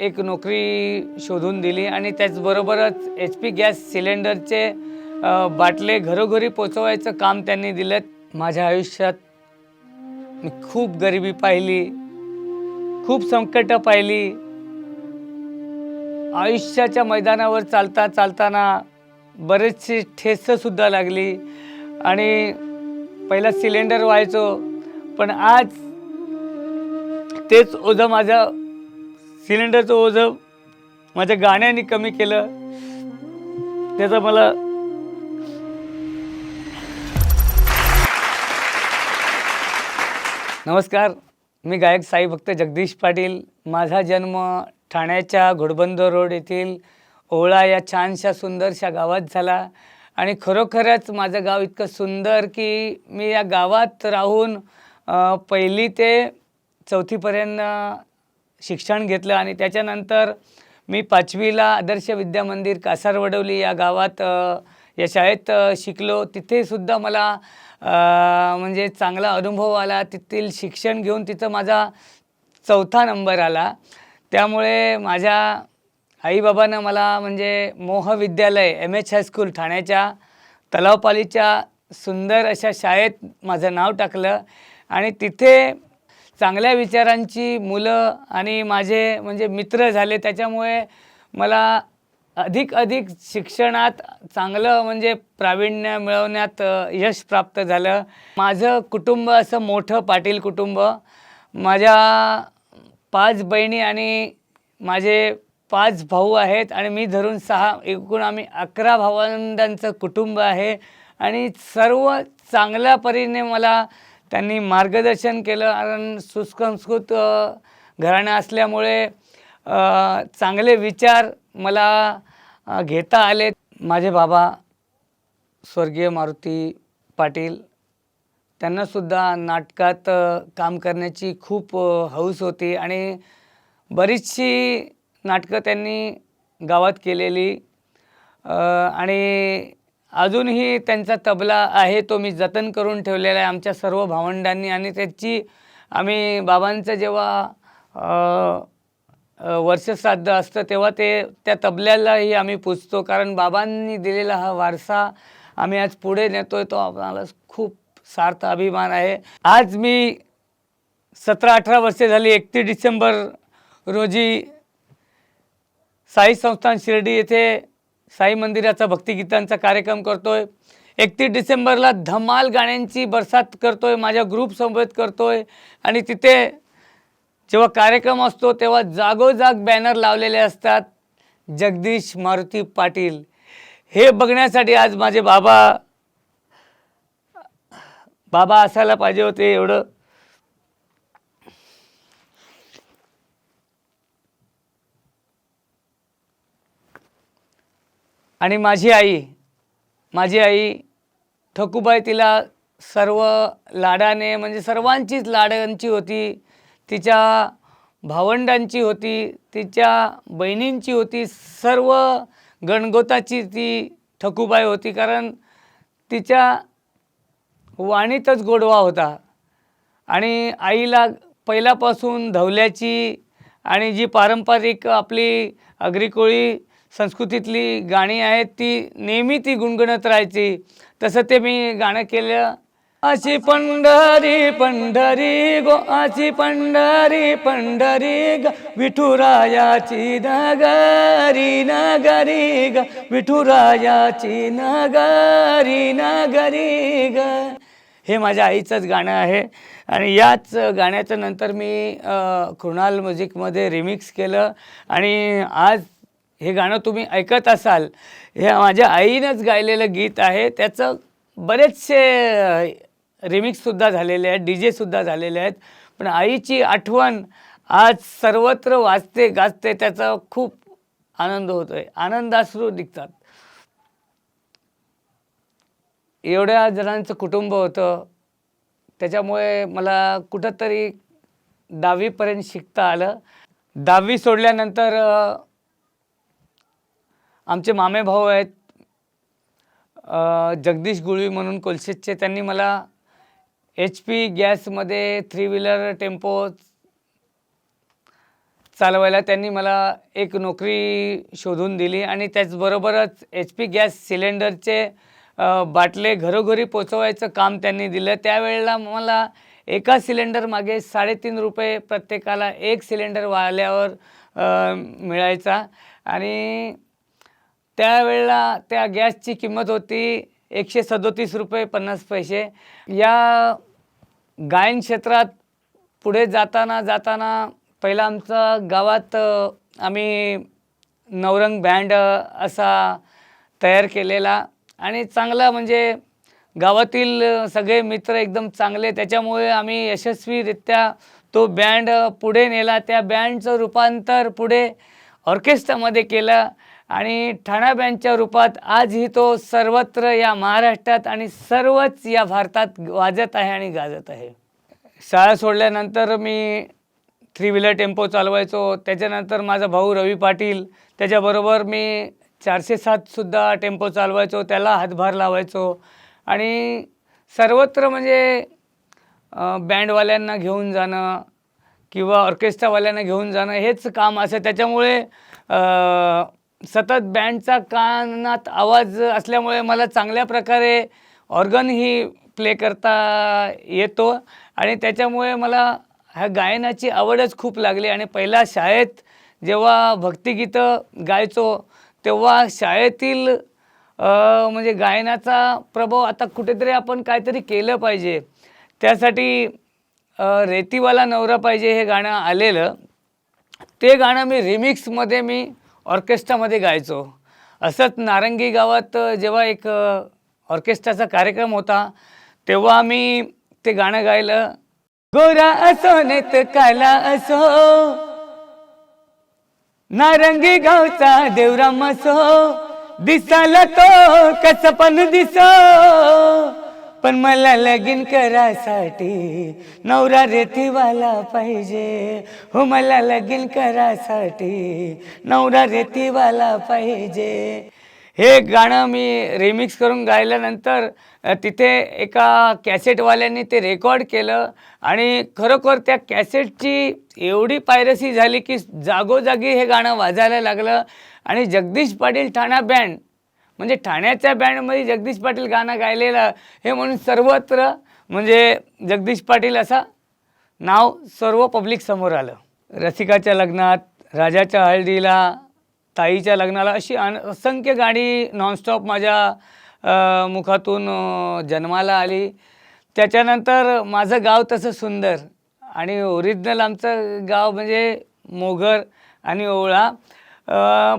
एक नोकरी शोधून दिली आणि त्याचबरोबरच एच पी गॅस सिलेंडरचे बाटले घरोघरी पोचवायचं काम त्यांनी दिलं. माझ्या आयुष्यात मी खूप गरिबी पाहिली खूप संकटं पाहिली. आयुष्याच्या मैदानावर चालता चालताना बरेचशी ठेससुद्धा लागली. आणि पहिला सिलेंडर व्हायचो पण आज तेच ओझं माझं सिलेंडरचं ओझं माझ्या गाण्याने कमी केलं. त्याचा मला नमस्कार. मी गायक साई भक्त जगदीश पाटील. माझा जन्म ठाण्याच्या घोडबंदर रोड येथील ओळा या छानशा सुंदरशा गावात झाला आणि खरोखरच माझं गाव इतकं सुंदर की मी या गावात राहून पहिली ते चौथीपर्यंत शिक्षण घेतलं आणि त्याच्यानंतर मी पाचवीला आदर्श विद्या मंदिर कासारवडवली या गावात या शाळेत शिकलो. तिथेसुद्धा मला म्हणजे चांगला अनुभव आला. तिथील शिक्षण घेऊन तिथं माझा चौथा नंबर आला. त्यामुळे माझ्या आईबाबांना मला म्हणजे मोह विद्यालय एम एच हायस्कूल ठाण्याच्या तलावपालीच्या सुंदर अशा शाळेत माझं नाव टाकलं. आणि तिथे चांगल्या विचारांची मुलं आणि माझे म्हणजे मित्र झाले त्याच्यामुळे मला अधिक अधिक शिक्षणात चांगलं म्हणजे प्रावीण्य मिळवण्यात यश प्राप्त झालं. माझं कुटुंब असं मोठं पाटील कुटुंब. माझ्या पाच बहिणी आणि माझे पाच भाऊ आहेत आणि मी धरून सहा एकूण आम्ही अकरा भावंडांचं कुटुंब आहे. आणि सर्व चांगल्या परीने मला त्यांनी मार्गदर्शन केलं. कारण सुसंस्कृत घराणं असल्यामुळे चांगले विचार मला घेता आले. माझे बाबा स्वर्गीय मारुती पाटील त्यांनासुद्धा नाटकात काम करण्याची खूप हौस होती. आणि बरीचशी नाटकं त्यांनी गावात केलेली आणि अजूनही त्यांचा तबला आहे तो मी जतन करून ठेवलेला आहे आमच्या सर्व भावंडांनी आणि त्याची आम्ही बाबांचं जेव्हा वर्षश्राद्ध असतं तेव्हा ते त्या तबल्यालाही आम्ही पुजतो. कारण बाबांनी दिलेला हा वारसा आम्ही आज पुढे नेतोय तो आम्हाला खूप सार्थ अभिमान आहे. आज मी सतरा अठरा वर्षे झाली एकतीस डिसेंबर रोजी साई संस्थान शिर्डी येथे साई मंदिराचा भक्तिगीतांचा कार्यक्रम करतोय. एकतीस डिसेंबरला धमाल गाण्यांची बरसात करतोय माझ्या ग्रुपसोबत करतोय. आणि तिथे जेव्हा कार्यक्रम असतो तेव्हा जागोजाग बॅनर लावलेले असतात जगदीश मारुती पाटील. हे बघण्यासाठी आज माझे बाबा बाबा असायला पाहिजे होते एवढं. आणि माझी आई माझी आई ठकूबाई तिला सर्व लाडाने म्हणजे सर्वांचीच लाडांची होती. तिच्या भावंडांची होती तिच्या बहिणींची होती सर्व गणगोताची ती ठकूबाई होती कारण तिच्या वाणीतच गोडवा होता. आणि आईला पहिल्यापासून धवल्याची आणि जी पारंपरिक आपली अग्रिकोळी संस्कृतीतली गाणी आहेत ती नेहमी ती गुणगुणत राहायची. तसं ते मी गाणं केलं. अशी पंढरी पंढरी गो अशी पंढरी पंढरी ग विठुरायाची नगरी नगरी ग विठुरायाची नगरी नगरी ग. हे माझ्या आईचंच गाणं आहे आणि याच गाण्याचं नंतर मी कृणाल म्युझिकमध्ये रिमिक्स केलं आणि आज हे गाणं तुम्ही ऐकत असाल हे माझ्या आईनंच गायलेलं गीत आहे. त्याचं बरेचसे रिमिक्ससुद्धा झालेले आहेत डी जेसुद्धा झालेले आहेत. पण आईची आठवण आज सर्वत्र वाजते गाजते त्याचा खूप आनंद होतो आहे आनंदाश्रू निघतात. एवढ्या जणांचं कुटुंब होतं. त्याच्यामुळे मला कुठंतरी दहावीपर्यंत शिकता आलं. दहावी सोडल्यानंतर आमचे मामे भाऊ आहेत. जगदीश गुळवी म्हणून कोलशेतचे त्यांनी मला एच पी गॅसमध्ये थ्री व्हीलर टेम्पो चालवायला त्यांनी मला एक नोकरी शोधून दिली आणि त्याचबरोबरच एच पी गॅस सिलेंडरचे बाटले घरोघरी पोचवायचं काम त्यांनी दिलं. त्यावेळेला मला एका सिलेंडर मागे साडेतीन रुपये प्रत्येकाला एक सिलेंडर वाल्यावर मिळायचा. आणि त्यावेळेला त्या गॅसची किंमत होती एकशे सदोतीस रुपये पन्नास पैसे. या गायन क्षेत्रात पुढे जाताना जाताना पहिला आमचा गावात आम्ही नवरंग बँड असा तयार केलेला आणि चांगला म्हणजे गावातील सगळे मित्र एकदम चांगले. त्याच्यामुळे आम्ही यशस्वीरित्या तो बँड पुढे नेला. त्या बँडचं रूपांतर पुढे ऑर्केस्ट्रामध्ये केलं. आणि ठाणा बँडच्या रूपात आजही तो सर्वत्र या महाराष्ट्रात आणि सर्वच या भारतात वाजत आहे आणि गाजत आहे. शाळा सोडल्यानंतर मी थ्री व्हीलर टेम्पो चालवायचो. त्याच्यानंतर माझा भाऊ रवी पाटील त्याच्याबरोबर मी चारशे सातसुद्धा टेम्पो चालवायचो. त्याला हातभार लावायचो. आणि सर्वत्र म्हणजे बँडवाल्यांना घेऊन जाणं किंवा ऑर्केस्ट्रावाल्यांना घेऊन जाणं हेच काम असं त्याच्यामुळे सतत बँडचा कानात आवाज असल्यामुळे मला चांगल्या प्रकारे ऑर्गनही प्ले करता येतो. आणि त्याच्यामुळे मला ह्या गायनाची आवडच खूप लागली. आणि पहिला शाळेत जेव्हा भक्तिगीतं गायचो तेव्हा शाळेतील म्हणजे गायनाचा प्रभाव आता कुठेतरी आपण काहीतरी केलं पाहिजे. त्यासाठी रेतीवाला नवरा पाहिजे हे गाणं आलेलं. ते गाणं मी रिमिक्समध्ये मी ऑर्केस्ट्रामध्ये गायचो. असंच नारंगी गावात जेव्हा एक ऑर्केस्ट्राचा कार्यक्रम होता तेव्हा मी ते गाणं गायलं. गोरा असो नेत काला असो नारंगी गावचा देवराम असो दिसाला तो कसं पण दिसो. पण मला लगीन करासाठी नवरा रेतीवाला पाहिजे. हो मला लगीन करासाठी नवरा रेतीवाला पाहिजे. हे गाणं मी रिमिक्स करून गायल्यानंतर तिथे एका कॅसेटवाल्यांनी ते रेकॉर्ड केलं आणि खरोखर त्या कॅसेटची एवढी पायरसी झाली की जागोजागी हे गाणं वाजायला लागलं. आणि जगदीश पाटील ठाणा बँड म्हणजे ठाण्याच्या बँडमध्ये जगदीश पाटील गाणं गायलेलं हे म्हणून सर्वत्र म्हणजे जगदीश पाटील असा नाव सर्व पब्लिक समोर आलं. रसिकाच्या लग्नात राजाच्या हळदीला ताईच्या लग्नाला अशी अन असंख्य गाणी नॉनस्टॉप माझ्या मुखातून जन्माला आली. त्याच्यानंतर माझं गाव तसं सुंदर आणि ओरिजिनल आमचं गाव म्हणजे मोगर आणि ओवळा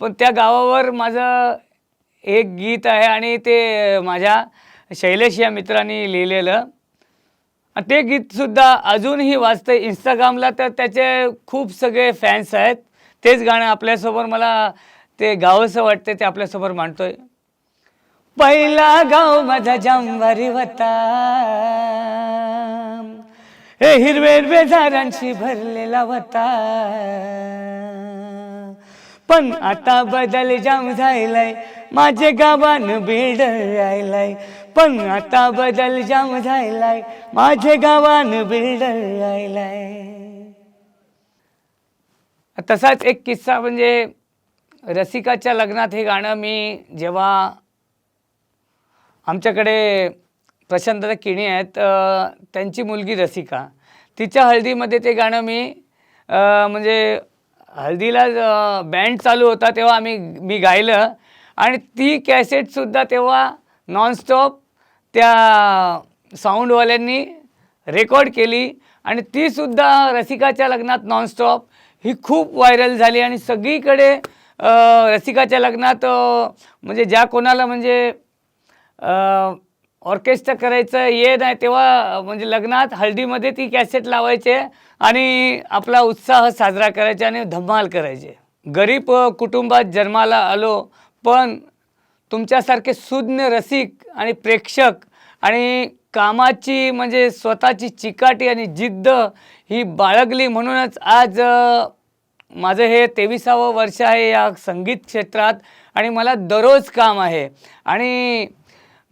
पण त्या गावावर माझं एक गीत आहे आणि ते माझ्या शैलेश या मित्रांनी लिहिलेलं. ते गीतसुद्धा अजूनही वाजतं इंस्टाग्रामला तर त्याचे खूप सगळे फॅन्स आहेत. तेच गाणं आपल्यासमोर मला ते गावंसं वाटते ते आपल्यासमोर मांडतोय. पहिला गाव माझा जांभारी होता. हे हिरवे हिरवे झाडांशी भरलेला होता. पण आता बदल जाम झालाय. माझे गावान बिल्ड आयलाय पण आता बदल जाम झालाय. माझे गावान बिल्ड आयलाय तसाच एक किस्सा म्हणजे रसिकाच्या लग्नात हे गाणं मी जेव्हा आमच्याकडे प्रशांत किणी आहेत त्यांची मुलगी रसिका. तिच्या हळदीमध्ये ते गाणं मी म्हणजे हळदीला बँड चालू होता तेव्हा आम्ही मी गायलं आणि ती कॅसेटसुद्धा तेव्हा नॉनस्टॉप त्या साऊंडवाल्यांनी रेकॉर्ड केली आणि तीसुद्धा रसिकाच्या लग्नात नॉनस्टॉप ही खूप व्हायरल झाली आणि सगळीकडे रसिकाच्या लग्नात म्हणजे ज्या कोणाला म्हणजे ऑर्केस्ट्रा करायचं ये नाही तेव्हा म्हणजे लग्नात हळदीमध्ये ती कॅसेट लावायचे आणि आपला उत्साह साजरा करायचे आणि धमाल करायचे. गरीब कुटुंबात जन्माला आलो पण तुमच्यासारखे सुज्ञ रसिक आणि प्रेक्षक आणि कामाची म्हणजे स्वतःची चिकाटी आणि जिद्द ही बाळगली म्हणूनच आज माझं हे तेविसावं वर्ष आहे या संगीत क्षेत्रात आणि मला दररोज काम आहे. आणि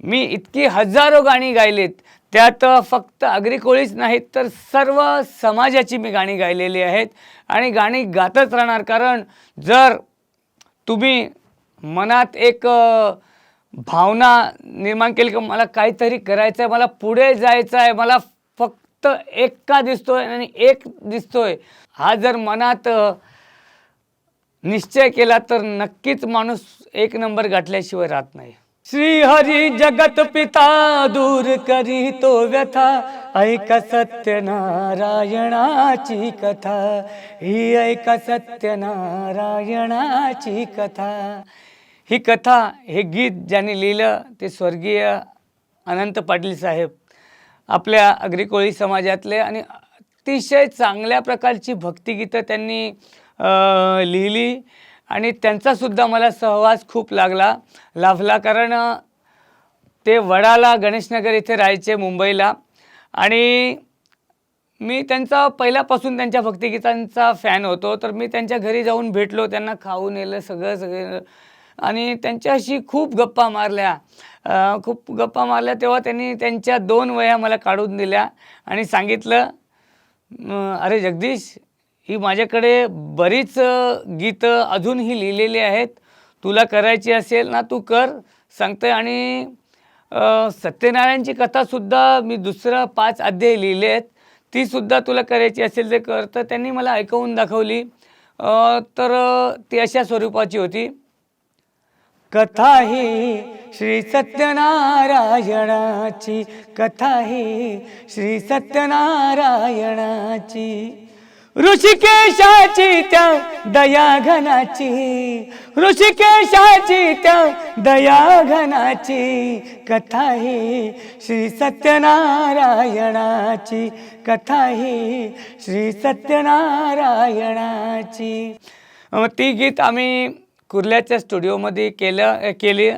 मी इतकी हजारो गाणी गायलीत. त्यात फक्त अग्रिकोळीच कोळीच नाहीत तर सर्व समाजाची मी गाणी गायलेली आहेत. आणि गाणी गातच राहणार कारण जर तुम्ही मनात एक भावना निर्माण केली की मला काहीतरी करायचं आहे मला पुढे जायचं आहे मला फक्त एक का दिसतोय आणि एक दिसतोय. हा जर मनात निश्चय केला तर नक्कीच माणूस एक नंबर गाठल्याशिवाय राहत नाही. श्री हरी जगत पिता दूर करी तो व्यथा ऐका सत्यनारायणाची कथा. ही ऐका सत्यनारायणाची कथा. ही कथा हे गीत ज्यांनी लिहिलं ते स्वर्गीय अनंत पाटील साहेब आपल्या अग्रिकोळी समाजातले आणि अतिशय चांगल्या प्रकारची भक्तिगीतं त्यांनी लिहिली. आणि त्यांचासुद्धा मला सहवास खूप लागला. लाभला कारण ते वडाला गणेशनगर इथे राहायचे मुंबईला. आणि मी त्यांचा पहिल्यापासून त्यांच्या भक्तिगीतांचा फॅन होतो. तर मी त्यांच्या घरी जाऊन भेटलो त्यांना खाऊन नेलं सगळं सगळं. आणि त्यांच्याशी खूप गप्पा मारल्या. खूप गप्पा मारल्या तेव्हा त्यांनी त्यांच्या दोन वया मला काढून दिल्या आणि सांगितलं अरे जगदीश ही माझ्याकडे बरीच गीतं अजूनही लिहिलेली आहेत. तुला करायची असेल ना तू कर सांगते. आणि सत्यनारायणची कथासुद्धा मी दुसरं पाच अध्याय लिहिले आहेत. तीसुद्धा तुला करायची असेल ते कर. तर त्यांनी मला ऐकवून दाखवली. तर ती अशा स्वरूपाची होती. कथा ही श्री सत्यनारायणाची. कथा ही श्री सत्यनारायणाची. ऋषिकेशाची त्या दयाघनाची ऋषिकेशाची त्या दयाघनाची कथा ही श्री सत्यनारायणाची कथा ही श्री सत्यनारायणाची. ती गीत आम्ही कुर्ल्याच्या स्टुडिओमध्ये केलं केली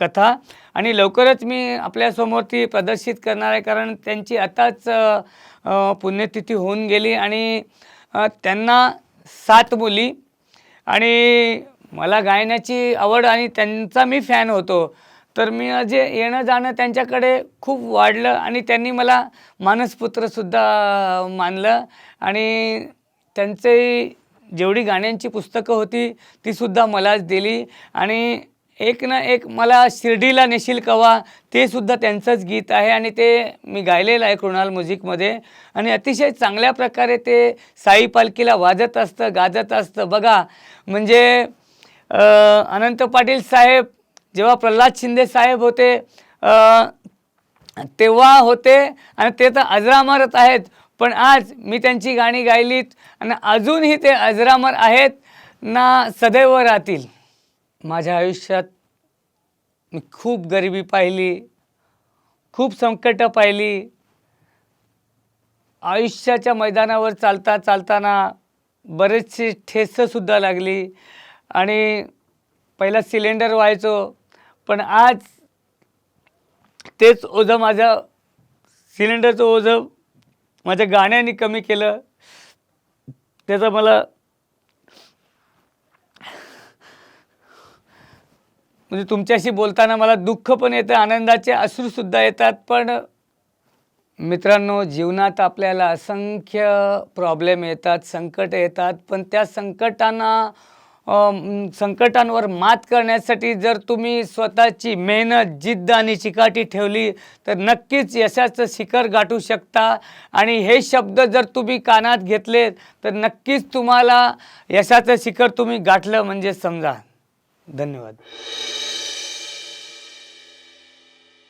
कथा. आणि लवकरच मी आपल्यासमोर ती प्रदर्शित करणार आहे कारण त्यांची आताच पुण्यतिथी होऊन गेली आणि त्यांना सात मुली आणि मला गायनाची आवड आणि त्यांचा मी फॅन होतो. तर मी जे येणं जाणं त्यांच्याकडे खूप वाढलं आणि त्यांनी मला मानसपुत्रसुद्धा मानलं. आणि त्यांचे जेवढी गाण्यांची पुस्तकं होती तीसुद्धा मलाच दिली. आणि एक ना एक मला शिर्डीला नेशील कवा? ते सुद्धा त्यांचंच गीत आहे आणि ते मी गायलेलं आहे कृणाल म्युझिकमध्ये. आणि अतिशय चांगल्या प्रकारे ते साई पालखीला वाजत असतं गाजत असतं. बघा म्हणजे अनंत पाटील साहेब जेव्हा प्रल्हाद शिंदे साहेब होते तेव्हा होते आणि ते तर अजरामरच आहेत. पण आज मी त्यांची गाणी गायलीत आणि अजूनही ते अजरामर आहेत ना सदैव राहतील. माझ्या आयुष्यात मी खूप गरिबी पाहिली खूप संकटं पाहिली. आयुष्याच्या मैदानावर चालता चालताना बरेचशी ठेसंसुद्धा लागली आणि पहिला सिलेंडर व्हायचो पण आज तेच ओझं माझं सिलेंडरचं ओझं माझ्या गाण्याने कमी केलं. त्याचा मला म्हणजे तुमच्याशी बोलताना मला दुःख पण येतं आनंदाचे अश्रूसुद्धा येतात पण मित्रांनो जीवनात आपल्याला असंख्य प्रॉब्लेम येतात संकट येतात पण त्या संकटांना संकटांवर मात करण्यासाठी जर तुम्ही स्वतःची मेहनत जिद्द आणि चिकाटी ठेवली तर नक्कीच यशाचं शिखर गाठू शकता. आणि हे शब्द जर तुम्ही कानात घेतले तर नक्कीच तुम्हाला यशाचं शिखर तुम्ही गाठलं म्हणजे समजा. धन्यवाद.